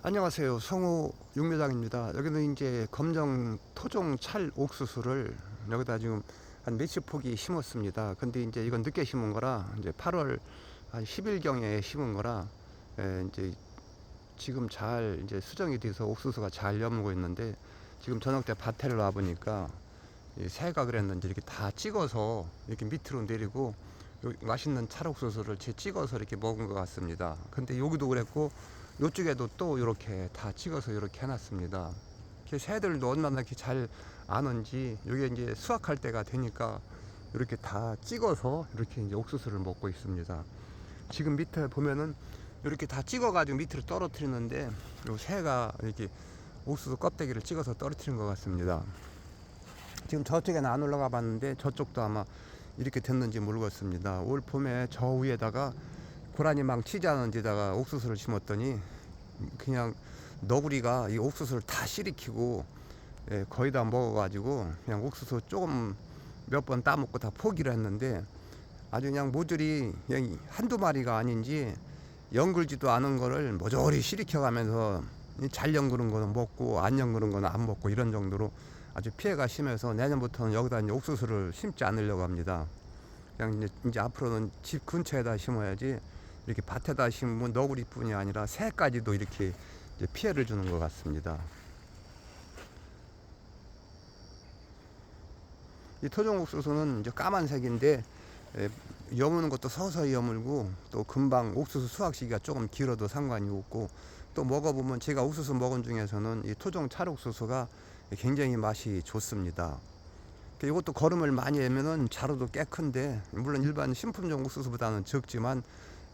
안녕하세요. 성우 육묘장입니다. 여기는 이제 검정 토종 찰 옥수수를 여기다 지금 한 몇십 포기 심었습니다. 근데 이제 이건 늦게 심은 거라 이제 8월 한 10일경에 심은 거라 예, 이제 지금 잘 이제 수정이 돼서 옥수수가 잘 여물고 있는데 지금 저녁 때 밭에를 와 보니까 이 새가 그랬는지 이렇게 다 찍어서 이렇게 밑으로 내리고 요 맛있는 찰옥수수를 제 찍어서 이렇게 먹은 것 같습니다. 근데 여기도 그랬고 요쪽에도 또 이렇게 다 찍어서 이렇게 해놨습니다. 이렇게 새들도 얼마나 이렇게 잘 아는지 이게 이제 수확할 때가 되니까 이렇게 다 찍어서 이렇게 이제 옥수수를 먹고 있습니다. 지금 밑에 보면은 이렇게 다 찍어가지고 밑으로 떨어뜨리는데 요 새가 이렇게 옥수수 껍데기를 찍어서 떨어뜨린 것 같습니다. 지금 저쪽에는 안 올라가 봤는데 저쪽도 아마 이렇게 됐는지 모르겠습니다. 올 봄에 저 위에다가 고라니 망 치지 않은 데다가 옥수수를 심었더니 그냥 너구리가 이 옥수수를 다 씨리키고 예, 거의 다 먹어가지고 그냥 옥수수 조금 몇 번 따먹고 다 포기를 했는데 아주 그냥 모조리 그냥 한두 마리가 아닌지 연글지도 않은 거를 모조리 씨리켜가면서 이잘 연그는 거는 먹고 안 연그는 거는 안 먹고 이런 정도로 아주 피해가 심해서 내년부터는 여기다 이제 옥수수를 심지 않으려고 합니다. 그냥 이제, 이제 앞으로는 집 근처에다 심어야지 이렇게 밭에다 심으면 너구리뿐이 아니라 새까지도 이렇게 피해를 주는 것 같습니다. 이 토종 옥수수는 이제 까만색인데 에, 여무는 것도 서서히 여물고 또 금방 옥수수 수확 시기가 조금 길어도 상관이 없고 또 먹어보면 제가 옥수수 먹은 중에서는 이 토종 찰옥수수가 굉장히 맛이 좋습니다. 이것도 거름을 많이 내면은 자루도 꽤 큰데 물론 일반 신품종 옥수수보다는 적지만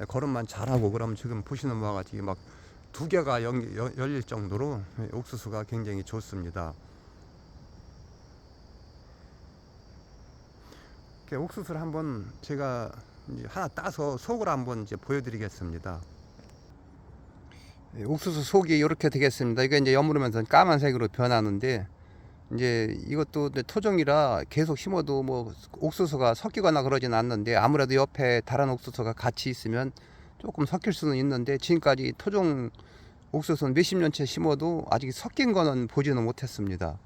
거름만 잘하고 그러면 지금 보시는 바와 같이 막 두 개가 연- 여- 열릴 정도로 옥수수가 굉장히 좋습니다. 옥수수를 한번 제가 하나 따서 속을 한번 이제 보여드리겠습니다. 예, 옥수수 속이 이렇게 되겠습니다. 이게 이제 여물으면서 까만색으로 변하는데 이제 이것도 토종이라 계속 심어도 뭐 옥수수가 섞이거나 그러진 않는데 아무래도 옆에 다른 옥수수가 같이 있으면 조금 섞일 수는 있는데 지금까지 토종 옥수수는 몇십 년째 심어도 아직 섞인 거는 보지는 못했습니다.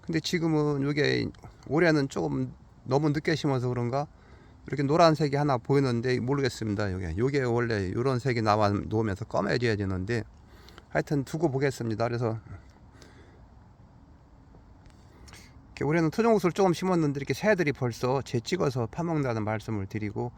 근데 지금은 이게 올해는 조금 너무 늦게 심어서 그런가 이렇게 노란색이 하나 보이는데 모르겠습니다. 이게 이게 원래 이런 색이 나와 놓으면서 검해져야 되는데 하여튼 두고 보겠습니다. 그래서 이렇게 올해는 토종옥수를 조금 심었는데 이렇게 새들이 벌써 재 찍어서 파먹는다는 말씀을 드리고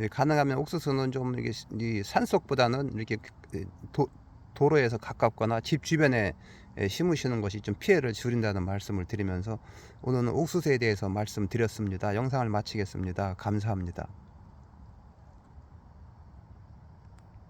예, 가능하면 옥수수는 좀 이게 이 산속보다는 이렇게 그, 도, 도로에서 가깝거나 집 주변에 예, 심으시는 것이 좀 피해를 줄인다는 말씀을 드리면서 오늘은 옥수수에 대해서 말씀드렸습니다. 영상을 마치겠습니다. 감사합니다.